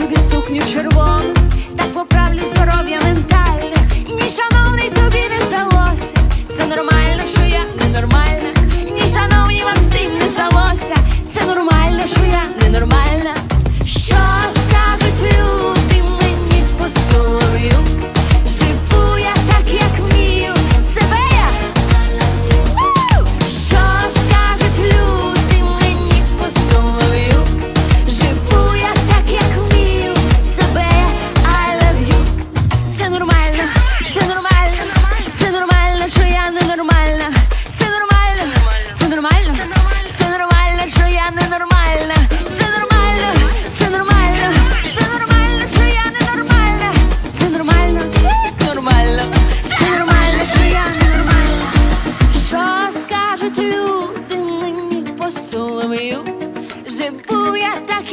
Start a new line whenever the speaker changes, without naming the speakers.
собі сукню червону, так поправлю здоров'я ментальне. Ні, шановний тобі не здалося. Це нормально, що я ненормальна. je pouvais attaquer.